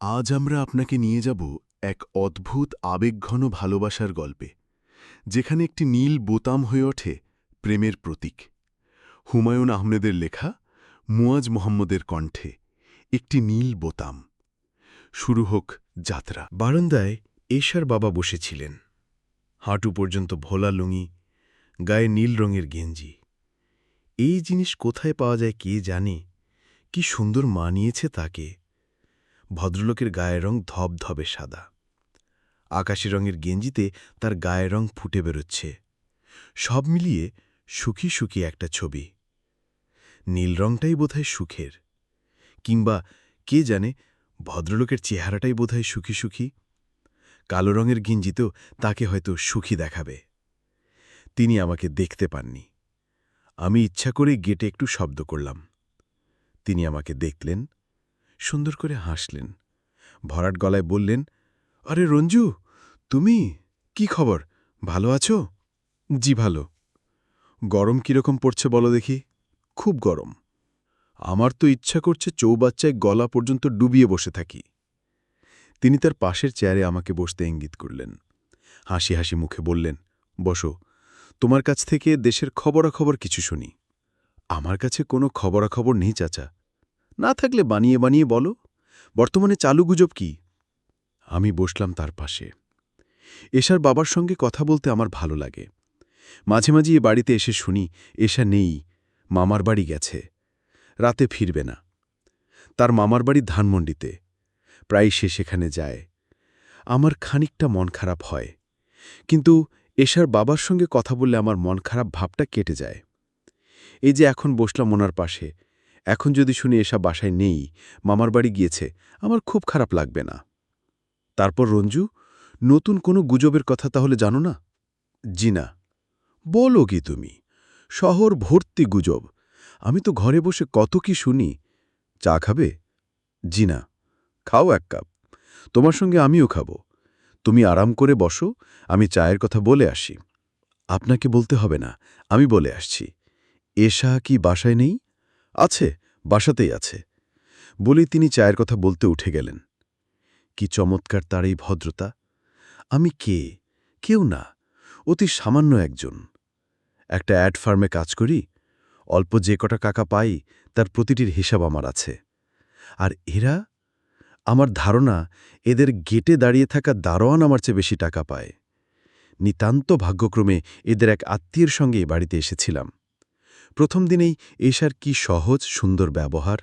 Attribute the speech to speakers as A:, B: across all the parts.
A: আজ আমরা আপনাকে নিয়ে যাব এক অদ্ভুত আবেগঘন ভালোবাসার গল্পে, যেখানে একটি নীল বোতাম হয়ে ওঠে প্রেমের প্রতীক। হুমায়ুন আহমেদের লেখা মুয়াজ মোহাম্মদের কণ্ঠে একটি নীল বোতাম। শুরু হোক যাত্রা।
B: বারান্দায় এশার বাবা বসেছিলেন। হাঁটু পর্যন্ত ভোলা লুঙি গায়ে নীল রঙের গেঞ্জি। এই জিনিস কোথায় পাওয়া যায় কে জানে? কি সুন্দর মানিয়েছে তাকে? ভদ্রলোকের গায়ের রং ধবধবে সাদা। আকাশি রঙের গেঞ্জিতে তার গায়ের রং ফুটে বেরোচ্ছে। সব মিলিয়ে সুখী সুখী একটা ছবি। নীল রংটাই বোধহয় সুখের। কিংবা কে জানে ভদ্রলোকের চেহারাটাই বোধহয় সুখী সুখী। কালো রঙের গিঞ্জিতেও তাকে হয়তো সুখী দেখাবে। তিনি আমাকে দেখতে পাননি। আমি ইচ্ছা করে গেটে একটু শব্দ করলাম। তিনি আমাকে দেখলেন সুন্দর করে হাসলেন। ভরাট গলায় বললেন, আরে রঞ্জু, তুমি? কি খবর? ভালো আছো? জি, ভালো। গরম কীরকম পড়ছে বলো দেখি? খুব গরম। আমার তো ইচ্ছা করছে চৌবাচ্চায় গলা পর্যন্ত ডুবিয়ে বসে থাকি। তিনি তার পাশের চেয়ারে আমাকে বসতে ইঙ্গিত করলেন। হাসি হাসি মুখে বললেন, বসো, তোমার কাছ থেকে দেশের খবরাখবর কিছু শুনি। আমার কাছে কোনো খবরাখবর নেই, চাচা। না থাকলে বানিয়ে বানিয়ে বলো। বর্তমানে চালু গুজব কি? আমি বসলাম তার পাশে। এশার বাবার সঙ্গে কথা বলতে আমার ভালো লাগে। মাঝে মাঝে এ বাড়িতে এসে শুনি, এশা নেই, মামার বাড়ি গেছে। রাতে ফিরবে না। তার মামার বাড়ি ধানমন্ডিতে। প্রায় সে সেখানে যায়। আমার খানিকটা মন খারাপ হয়। কিন্তু এশার বাবার সঙ্গে কথা বললে আমার মন খারাপ ভাবটা কেটে যায়। এই যে এখন বসলাম ওনার পাশে এখন যদি শুনি এসা বাসায় নেই, মামার বাড়ি গিয়েছে, আমার খুব খারাপ লাগবে না। তারপর রঞ্জু, নতুন কোনো গুজবের কথা তাহলে জানো না? জি না বলো কি তুমি? শহর ভর্তি গুজব। আমি তো ঘরে বসে কত কি শুনি। চা খাবে? জি না খাও এক কাপ। তোমার সঙ্গে আমিও খাব। তুমি আরাম করে বসো, আমি চায়ের কথা বলে আসি। আপনাকে বলতে হবে না, আমি বলে আসছি। এশা কি বাসায় নেই? আছে, বাসাতেই আছে। বলি তিনি চায়ের কথা বলতে উঠে গেলেন। কি চমৎকার তার এই ভদ্রতা। আমি কে? কেউ না। অতি সামান্য একজন। একটা অ্যাড ফার্মে কাজ করি। অল্প যে কটা কাকা পাই, তার প্রতিটির হিসাব আমার আছে। আর এরা? আমার ধারণা, এদের গেটে দাঁড়িয়ে থাকা দারোয়ান আমার চেয়ে বেশি টাকা পায়। নিতান্ত ভাগ্যক্রমে এদের এক আত্মীয়ের সঙ্গে বাড়িতে এসেছিলাম। প্রথম দিনেই এশার কি সহজ, সুন্দর ব্যবহার,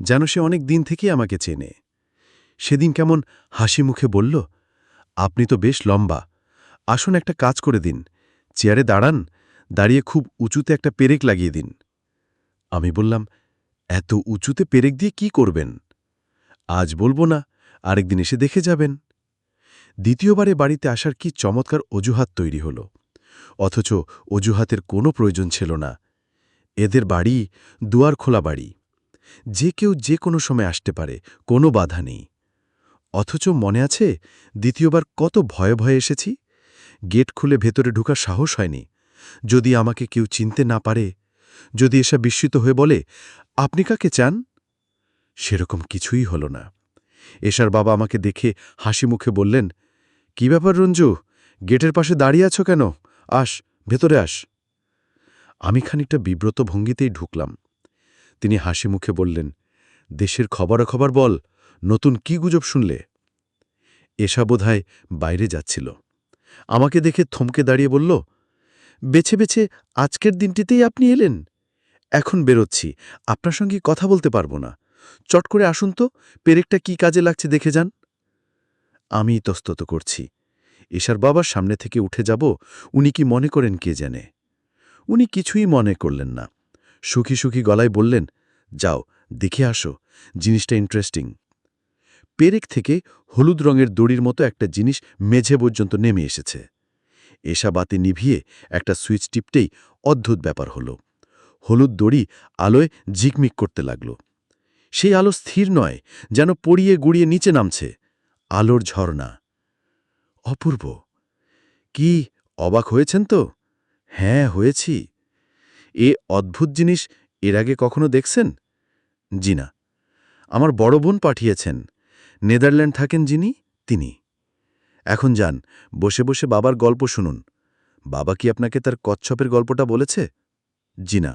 B: যেন সে অনেক দিন থেকেই আমাকে চেনে। সেদিন কেমন হাসি মুখে বলল, আপনি তো বেশ লম্বা। আসুন একটা কাজ করে দিন। চেয়ারে দাঁড়ান, দাঁড়িয়ে খুব উঁচুতে একটা পেরেক লাগিয়ে দিন। আমি বললাম, এত উঁচুতে পেরেক দিয়ে কি করবেন? আজ বলব না, আরেকদিন এসে দেখে যাবেন। দ্বিতীয়বারে বাড়িতে আসার কি চমৎকার অজুহাত তৈরি হল, অথচ অজুহাতের কোনো প্রয়োজন ছিল না। এদের বাড়ি দুয়ার খোলা বাড়ি। যে কেউ যে কোনো সময় আসতে পারে, কোনো বাধা নেই। অথচ মনে আছে, দ্বিতীয়বার কত ভয়ে ভয়ে এসেছি? গেট খুলে ভেতরে ঢুকার সাহস হয়নি। যদি আমাকে কেউ চিনতে না পারে, যদি এসা বিস্মিত হয়ে বলে, আপনি কাকে চান? সেরকম কিছুই হল না। এশার বাবা আমাকে দেখে হাসি মুখে বললেন, কি ব্যাপার রঞ্জু? গেটের পাশে দাঁড়িয়ে আছো কেন? আস, ভেতরে আস। আমি খানিকটা বিব্রত ভঙ্গিতেই ঢুকলাম। তিনি হাসি মুখে বললেন, দেশের খবরাখবর বল, নতুন কি গুজব শুনলে? এসা বোধহয় বাইরে যাচ্ছিল। আমাকে দেখে থমকে দাঁড়িয়ে বলল, বেছে বেছে আজকের দিনটিতেই আপনি এলেন। এখন বেরোচ্ছি, আপনার সঙ্গে কথা বলতে পারব না। চট করে আসুন তো, পেরেকটা কি কাজে লাগছে দেখে যান। আমি ইতস্তত করছি। এশার বাবার সামনে থেকে উঠে যাব, উনি কি মনে করেন কে জানে। উনি কিছুই মনে করলেন না। সুখী সুখী গলায় বললেন, যাও, দেখে আসো, জিনিসটা ইন্টারেস্টিং পেরেক থেকে হলুদ রঙের দড়ির মতো একটা জিনিস মেঝে পর্যন্ত নেমে এসেছে। এসা বাতি নিভিয়ে একটা সুইচ টিপটেই অদ্ভুত ব্যাপার হল। হলুদ দড়ি আলোয় ঝিকমিক করতে লাগল। সেই আলো স্থির নয়, যেন পড়িয়ে গুড়িয়ে নিচে নামছে। আলোর ঝর্ণা। অপূর্ব। কি অবাক হয়েছেন তো? হ্যাঁ হয়েছি। এ অদ্ভুত জিনিস এর আগে কখনো দেখছেন? জি না আমার বড় বোন পাঠিয়েছেন। নেদারল্যান্ড থাকেন যিনি, তিনি। এখন যান, বসে বসে বাবার গল্প শুনুন। বাবা কি আপনাকে তার কচ্ছপের গল্পটা বলেছে? জি না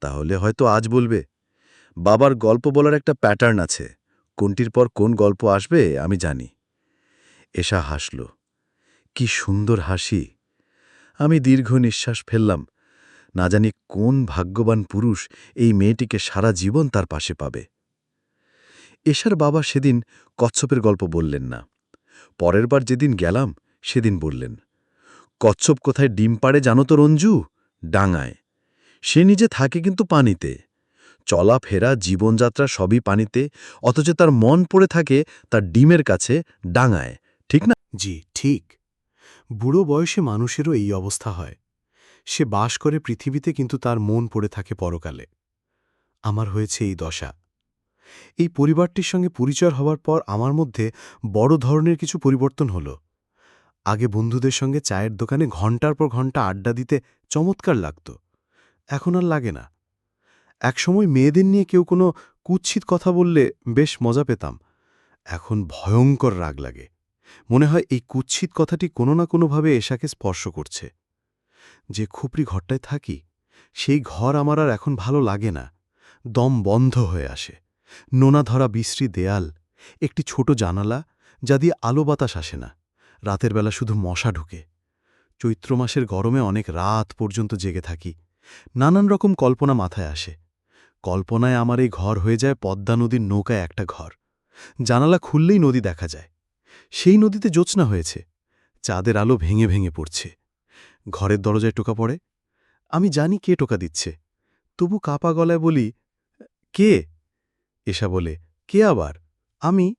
B: তাহলে হয়তো আজ বলবে। বাবার গল্প বলার একটা প্যাটার্ন আছে। কোনটির পর কোন গল্প আসবে আমি জানি। এসা হাসল। কি সুন্দর হাসি। আমি দীর্ঘ নিঃশ্বাস ফেললাম। না জানি কোন ভাগ্যবান পুরুষ এই মেয়েটিকে সারা জীবন তার পাশে পাবে। এশার বাবা সেদিন কচ্ছপের গল্প বললেন না। পরের বার যেদিন গেলাম, সেদিন বললেন, কচ্ছপ কোথায় ডিম পাড়ে জানো তো রঞ্জু? ডাঙায়। সে নিজে থাকে কিন্তু পানিতে। চলাফেরা জীবনযাত্রা সবই পানিতে, অথচ তার মন পড়ে থাকে তার ডিমের কাছে ডাঙায়। ঠিক না?
C: জি, ঠিক। বুড়ো বয়সে মানুষেরও এই অবস্থা হয়। সে বাস করে পৃথিবীতে কিন্তু তার মন পড়ে থাকে পরকালে। আমার হয়েছে এই দশা। এই পরিবারটির সঙ্গে পরিচয় হওয়ার পর আমার মধ্যে বড় ধরনের কিছু পরিবর্তন হল। আগে বন্ধুদের সঙ্গে চায়ের দোকানে ঘণ্টার পর ঘণ্টা আড্ডা দিতে চমৎকার লাগত। এখন আর লাগে না। একসময় মেয়েদের নিয়ে কেউ কোনো কুৎসিত কথা বললে বেশ মজা পেতাম। এখন ভয়ঙ্কর রাগ লাগে। মনে হয় এই কুৎসিত কথাটি কোনো না কোনোভাবে এশাকে স্পর্শ করছে। যে খুপড়ি ঘরটায় থাকি, সেই ঘর আমার আর এখন ভালো লাগে না। দম বন্ধ হয়ে আসে। নোনা ধরা বিশ্রী দেয়াল, একটি ছোট জানালা যা দিয়ে আলো বাতাস আসে না। রাতের বেলা শুধু মশা ঢুকে। চৈত্র মাসের গরমে অনেক রাত পর্যন্ত জেগে থাকি। নানান রকম কল্পনা মাথায় আসে। কল্পনায় আমার এই ঘর হয়ে যায় পদ্মা নদীর নৌকায় একটা ঘর। জানালা খুললেই নদী দেখা যায়। সেই নদীতে জোৎস্না হয়েছে। চাঁদের আলো ভেঙে ভেঙে পড়ছে। ঘরের দরজায় টোকা পড়ে। আমি জানি কে টোকা দিচ্ছে। তবু কাপা গলায় বলি, কে? এসা বলে, কে আবার? আমি?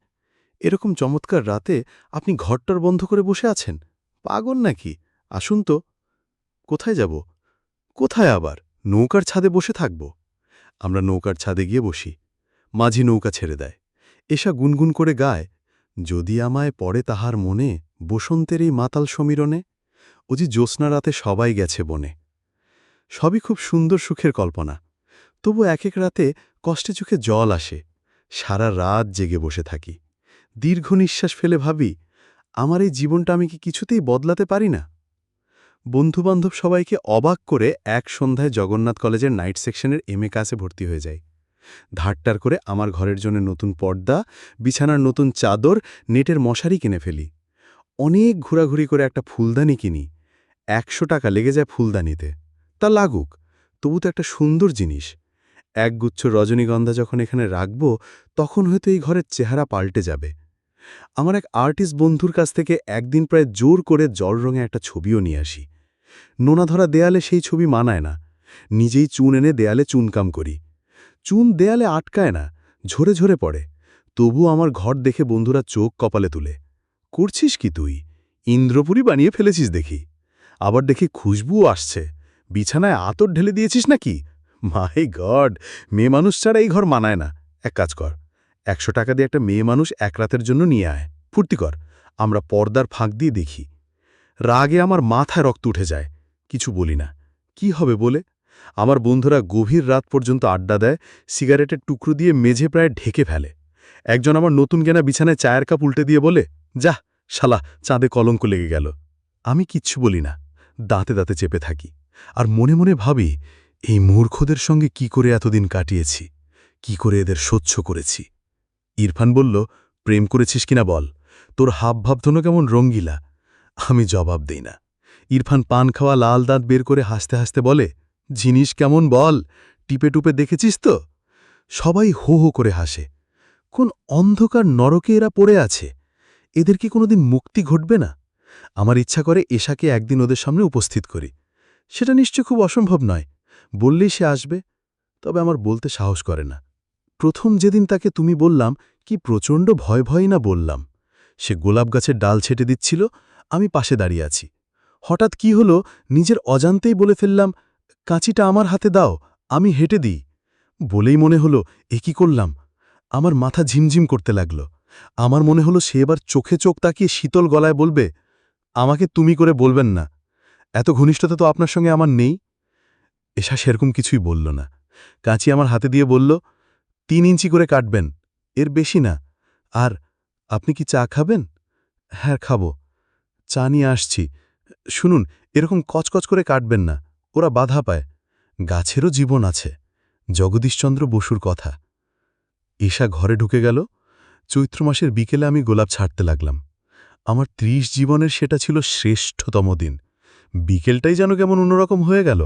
C: এরকম চমৎকার রাতে আপনি ঘরটার বন্ধ করে বসে আছেন? পাগল নাকি? আসুন তো। কোথায় যাব? কোথায় আবার? নৌকার ছাদে বসে থাকব। আমরা নৌকার ছাদে গিয়ে বসি। মাঝি নৌকা ছেড়ে দেয়। এসা গুনগুন করে গায় যদি আমায় পড়ে তাহার মনে বসন্তের এই মাতাল সমীরণে, ও যে জ্যোৎস্না রাতে সবাই গেছে বনে। সবই খুব সুন্দর সুখের কল্পনা, তবু এক এক রাতে কষ্টে চোখে জল আসে, সারা রাত জেগে বসে থাকি। দীর্ঘ নিঃশ্বাস ফেলে ভাবি, আমার এই জীবনটা আমি কি কিছুতেই বদলাতে পারি না? বন্ধুবান্ধব সবাইকে অবাক করে এক সন্ধ্যায় জগন্নাথ কলেজের নাইট সেকশনের এম কাছে ভর্তি হয়ে যায় ধারটার করে আমার ঘরের জন্য নতুন পর্দা, বিছানার নতুন চাদর, নেটের মশারি কিনে ফেলি। অনেক ঘোরাঘুরি করে একটা ফুলদানি কিনি। একশো টাকা লেগে যায় ফুলদানিতে। তা লাগুক, তবু তো একটা সুন্দর জিনিস। একগুচ্ছ রজনীগন্ধা যখন এখানে রাখব, তখন হয়তো এই ঘরের চেহারা পাল্টে যাবে। আমার এক আর্টিস্ট বন্ধুর কাছ থেকে একদিন প্রায় জোর করে জল রঙে একটা ছবিও নিয়ে আসি। নোনাধরা দেয়ালে সেই ছবি মানায় না। নিজেই চুন এনে দেয়ালে চুনকাম করি। চুন দেয়ালে আটকায় না, ঝরে ঝরে পড়ে। তবু আমার ঘর দেখে বন্ধুরা চোখ কপালে তুলে। করছিস কি তুই? ইন্দ্রপুরী বানিয়ে ফেলেছিস দেখি। আবার দেখি খুশবুও আসছে। বিছানায় আতর ঢেলে দিয়েছিস নাকি? মাই গড, মেয়ে মানুষ ছাড়া এই ঘর মানায় না। এক কাজ কর, একশো টাকা দিয়ে একটা মেয়ে মানুষ এক রাতের জন্য নিয়ে আয়। ফুর্তি কর, আমরা পর্দার ফাঁক দিয়ে দেখি। রাগে আমার মাথায় রক্ত উঠে যায়। কিছু বলি না। কি হবে বলে? আমার বন্ধুরা গভীর রাত পর্যন্ত আড্ডা দেয়, সিগারেটের টুকরো দিয়ে মেঝে প্রায় ঢেকে ফেলে। একজন আমার নতুন কেনা বিছানায় চায়ের কাপ উল্টে দিয়ে বলে, যা, শালা, চাঁদে কলঙ্ক লেগে গেল। আমি কিচ্ছু বলি না, দাঁতে দাঁতে চেপে থাকি। আর মনে মনে ভাবি, এই মূর্খদের সঙ্গে কি করে এতদিন কাটিয়েছি, কি করে এদের সহ্য করেছি? ইরফান বলল, প্রেম করেছিস কিনা বল? তোর হাব ভাবধনো কেমন রঙ্গিলা। আমি জবাব দেই না। ইরফান পান খাওয়া লাল দাঁত বের করে হাসতে হাসতে বলে জিনিস কেমন বল? টিপে টুপে দেখেছিস তো? সবাই হো হো করে হাসে। কোন অন্ধকার নরকে এরা পড়ে আছে? এদের কি কোনোদিন মুক্তি ঘটবে না? আমার ইচ্ছা করে এশাকে একদিন ওদের সামনে উপস্থিত করি। সেটা নিশ্চয় খুব অসম্ভব নয়। বললেই সে আসবে। তবে আমার বলতে সাহস করে না। প্রথম যেদিন তাকে তুমি বললাম, কি প্রচণ্ড ভয় ভয় না বললাম। সে গোলাপ গাছের ডাল ছেটে দিচ্ছিল, আমি পাশে দাঁড়িয়ে আছি। হঠাৎ কি হলো, নিজের অজান্তেই বলে ফেললাম কাঁচিটা আমার হাতে দাও, আমি হেঁটে দিই। বলেই মনে হলো, এ কি করলাম? আমার মাথা ঝিমঝিম করতে লাগল। আমার মনে হলো সে এবার চোখে চোখ তাকিয়ে শীতল গলায় বলবে, আমাকে তুমি করে বলবেন না। এত ঘনিষ্ঠতা তো আপনার সঙ্গে আমার নেই? এসা সেরকম কিছুই বলল না। কাঁচি আমার হাতে দিয়ে বলল, তিন ইঞ্চি করে কাটবেন, এর বেশি না। আর আপনি কি চা খাবেন? হ্যাঁ খাব। চা নিয়ে আসছি। শুনুন, এরকম কচকচ করে কাটবেন না। ওরা বাধা পায়। গাছেরও জীবন আছে, জগদীশচন্দ্র বসুর কথা। ঈশা ঘরে ঢুকে গেল। চৈত্র মাসের বিকেলে আমি গোলাপ ছাড়তে লাগলাম। আমার ত্রিশ জীবনের সেটা ছিল শ্রেষ্ঠতম দিন। বিকেলটাই যেন কেমন অন্যরকম হয়ে গেল।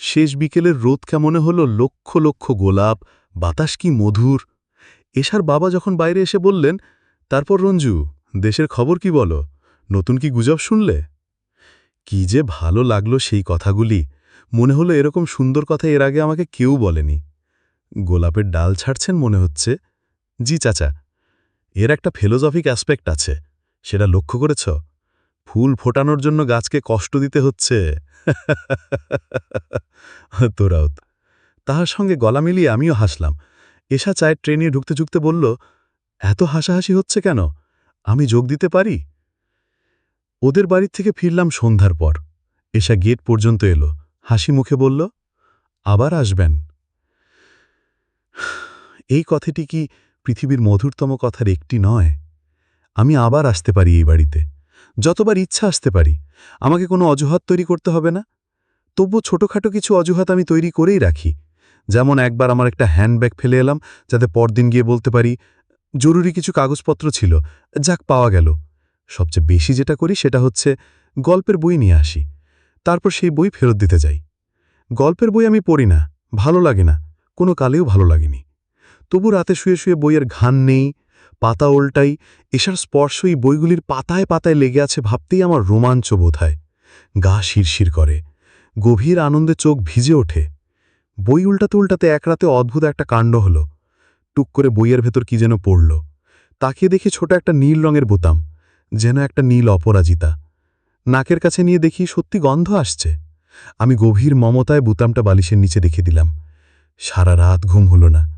C: শেষ বিকেলের রোদ কেমনে হলো লক্ষ লক্ষ গোলাপ, বাতাস কি মধুর। এশার বাবা যখন বাইরে এসে বললেন, তারপর রঞ্জু, দেশের খবর কি বলো? নতুন কি গুজব শুনলে? কি যে ভালো লাগল সেই কথাগুলি। মনে হলো এরকম সুন্দর কথা এর আগে আমাকে কেউ বলেনি। গোলাপের ডাল ছাড়ছেন মনে হচ্ছে। জি চাচা, এর একটা ফিলোজফিক অ্যাসপেক্ট আছে, সেটা লক্ষ্য করেছ? ফুল ফোটানোর জন্য গাছকে কষ্ট দিতে হচ্ছে। তোরাও। তাহার সঙ্গে গলা মিলিয়ে আমিও হাসলাম। এশা চায়ের ট্রেনে ঢুকতে ঢুকতে বলল, এত হাসাহাসি হচ্ছে কেন? আমি যোগ দিতে পারি? ওদের বাড়ির থেকে ফিরলাম সন্ধ্যার পর। এশা গেট পর্যন্ত এলো। হাসি মুখে বলল, আবার আসবেন। এই কথাটি কি পৃথিবীর মধুরতম কথার একটি নয়? আমি আবার আসতে পারি এই বাড়িতে। যতবার ইচ্ছা আসতে পারি। আমাকে কোনো অজুহাত তৈরি করতে হবে না। তবু ছোটখাটো কিছু অজুহাত আমি তৈরি করেই রাখি। যেমন একবার আমার একটা হ্যান্ডব্যাগ ফেলে এলাম, যাতে পরদিন গিয়ে বলতে পারি, জরুরি কিছু কাগজপত্র ছিল, যাক পাওয়া গেল। সবচেয়ে বেশি যেটা করি সেটা হচ্ছে গল্পের বই নিয়ে আসি। তারপর সেই বই ফেরত দিতে যাই। গল্পের বই আমি পড়ি না, ভালো লাগে না, কোনো কালেও ভালো লাগেনি। তবু রাতে শুয়ে শুয়ে বইয়ের ঘান নেই, পাতা ওল্টাই এসার স্পর্শ এই বইগুলির পাতায় পাতায় লেগে আছে ভাবতেই আমার রোমাঞ্চ বোধ হয়। গা শিরশির করে, গভীর আনন্দে চোখ ভিজে ওঠে। বই উল্টাতে উল্টাতে এক রাতে অদ্ভুত একটা কাণ্ড হলো। টুক করে বইয়ের ভেতর কি যেন পড়ল। তাকিয়ে দেখি ছোট একটা নীল রঙের বোতাম, যেন একটা নীল অপরাজিতা। নাকের কাছে নিয়ে দেখি সত্যি গন্ধ আসছে। আমি গভীর মমতায় বুতামটা বালিশের নিচে রেখে দিলাম। সারা রাত ঘুম হলো না।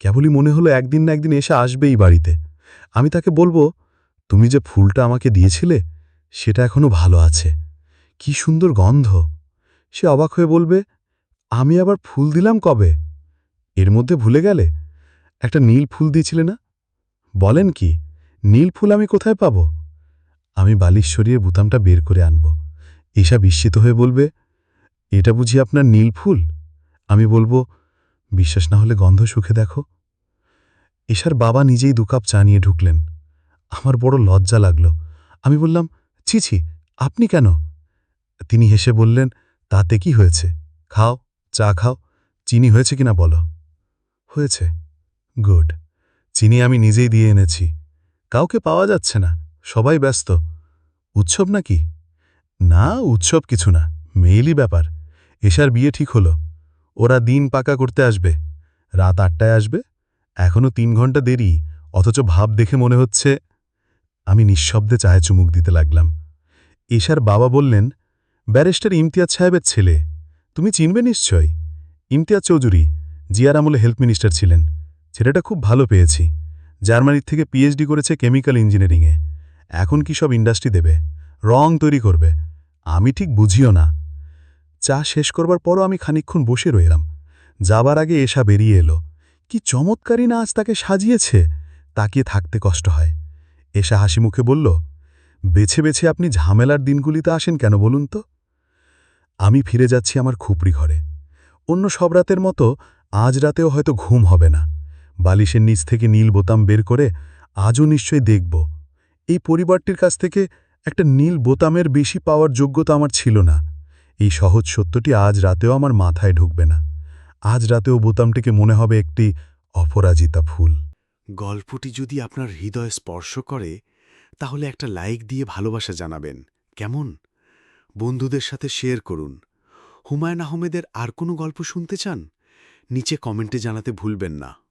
C: কেবলই মনে হলো একদিন না একদিন এসে আসবেই বাড়িতে। আমি তাকে বলব, তুমি যে ফুলটা আমাকে দিয়েছিলে, সেটা এখনও ভালো আছে। কি সুন্দর গন্ধ। সে অবাক হয়ে বলবে, আমি আবার ফুল দিলাম কবে? এর মধ্যে ভুলে গেলে? একটা নীল ফুল দিয়েছিলে না? বলেন কি, নীল ফুল আমি কোথায় পাব? আমি বালিশ সরিয়ে বুতামটা বের করে আনব। ঈশা বিস্মিত হয়ে বলবে, এটা বুঝি আপনার নীল ফুল? আমি বলব, বিশ্বাস না হলে গন্ধ সুখে দেখো। ঈশার বাবা নিজেই দু কাপ চা নিয়ে ঢুকলেন। আমার বড় লজ্জা লাগল। আমি বললাম, ছি ছি, আপনি কেন? তিনি হেসে বললেন, তাতে কি হয়েছে? খাও, চা খাও। চিনি হয়েছে কিনা বলো? হয়েছে। গুড। চিনি আমি নিজেই দিয়ে এনেছি। কাউকে পাওয়া যাচ্ছে না। সবাই ব্যস্ত। উৎসব নাকি? না, উৎসব কিছু না, মেইলি ব্যাপার। এশার বিয়ে ঠিক হলো। ওরা দিন পাকা করতে আসবে। রাত আটটায় আসবে। এখনও তিন ঘণ্টা দেরি, অথচ ভাব দেখে মনে হচ্ছে আমি নিঃশব্দে চায়ে চুমুক দিতে লাগলাম। এশার বাবা বললেন, ব্যারিস্টার ইমতিয়াজ সাহেবের ছেলে। তুমি চিনবে নিশ্চয় ইমতিয়াজ চৌধুরী, জিয়ার আমলে হেলথ মিনিস্টার ছিলেন। ছেলেটা খুব ভালো পেয়েছি। জার্মানির থেকে পিএইচডি করেছে কেমিক্যাল ইঞ্জিনিয়ারিংয়ে। এখন কি সব ইন্ডাস্ট্রি দেবে? রং তৈরি করবে। আমি ঠিক বুঝিও না। চা শেষ করবার পরও আমি খানিক্ষণ বসে রইলাম। যাবার আগে এসা বেরিয়ে এলো। কি চমৎকারী না আজ তাকে সাজিয়েছে। তাকিয়ে থাকতে কষ্ট হয়। এসা হাসি মুখে বলল, বেছে বেছে আপনি ঝামেলার দিনগুলিতে আসেন কেন বলুন তো? আমি ফিরে যাচ্ছি আমার খুপড়ি ঘরে। অন্য সব রাতের মতো আজ রাতেও হয়তো ঘুম হবে না। বালিশের নিচ থেকে নীল বোতাম বের করে আজও নিশ্চয়ই দেখব। এই পরিবারটির কাছ থেকে একটা নীল বোতামের বেশি পাওয়ার যোগ্যতা আমার ছিল না। এই সহজ সত্যটি আজ রাতেও আমার মাথায় ঢুকবে না। আজ রাতেও বোতামটিকে মনে হবে একটি অপরাজিতা ফুল।
D: গল্পটি যদি আপনার হৃদয় স্পর্শ করে, তাহলে একটা লাইক দিয়ে ভালোবাসা জানাবেন। কেমন? বন্ধুদের সাথে শেয়ার করুন। হুমায়ুন আহমেদের আর কোনো গল্প শুনতে চান? নিচে কমেন্টে জানাতে ভুলবেন না।